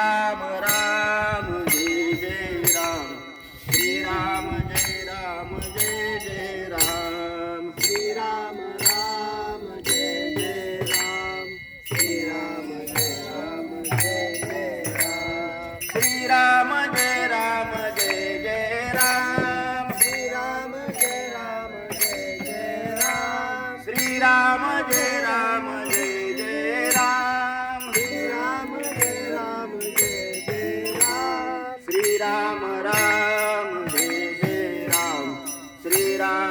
Ram Ram Jai Jai Ram Shri Ram